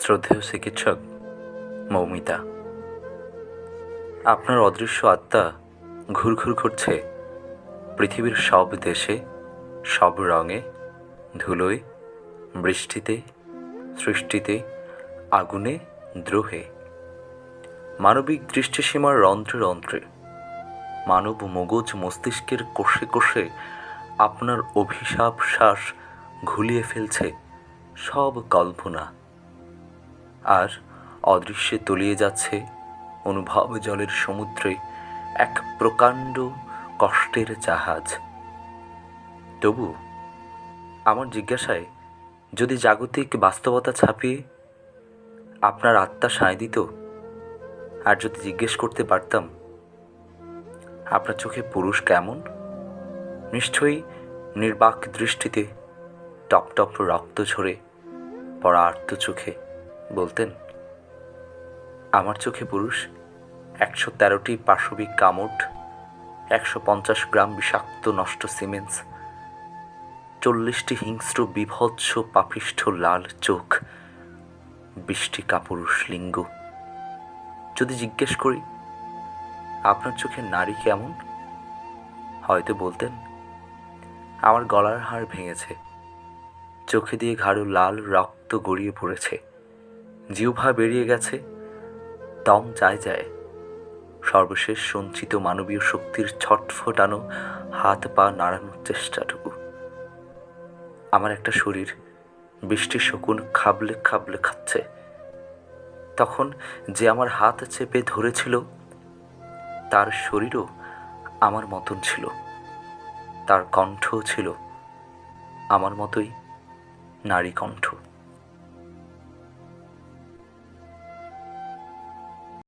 শ্রদ্ধেয় চিকিৎসক মৌমিতা। আপনার অদৃশ্য আত্মা ঘুরঘুর করছে পৃথিবীর সব দেশে, সব রঙে, ধুলোয়, বৃষ্টিতে, সৃষ্টিতে, আগুনে, দ্রোহে। মানবিক দৃষ্টিসীমার রন্ধ্রে রন্ধ্রে, মানব মগজ মস্তিষ্কের কোষে কোষে আপনার অভিশাপ শ্বাস ঘুলিয়ে ফেলছে সব কল্পনা। আর অদৃশ্যে তলিয়ে যাচ্ছে অনুভব জলের সমুদ্রে এক প্রকাণ্ড কষ্টের জাহাজ। তবু আমার জিজ্ঞাসায়, যদি জাগতিক বাস্তবতা ছাপিয়ে আপনার আত্মা সায় দিত, আর যদি জিজ্ঞেস করতে পারতাম, আপনার চোখে পুরুষ কেমন? নিশ্চয়ই নির্বাক দৃষ্টিতে টপ টপ রক্ত ঝরে পড়া আর্ত চোখে বলতেন, আমার চোখে পুরুষ, একশো তেরোটি পাশবিক কামড় একশো পঞ্চাশ গ্রাম বিষাক্ত নষ্ট সিমেন্টস চল্লিশটি হিংস্র বিভৎস পাপিষ্ঠ লাল চোখ বৃষ্টি কাপুরুষ লিঙ্গ। যদি জিজ্ঞেস করি, আপনার চোখে নারী কেমন? হয়তো বলতেন, আমার গলার হাড় ভেঙেছে, চোখে দিয়ে ঘাড়ো লাল রক্ত গড়িয়ে পড়েছে। জিহ্বা বেরিয়ে গেছে। দম যায় যায় সর্বশেষ সঞ্চিত মানবীয় শক্তির ছটফটানো হাত পা নাড়ানোর চেষ্টাটুকু। আমার একটা শরীর বৃষ্টি শকুন খাবলে খাবলে খাচ্ছে। তখন যে আমার হাত চেপে ধরেছিল, তার শরীরও আমার মতন ছিল। তার কণ্ঠ ছিল আমার মতোই নারী কণ্ঠ।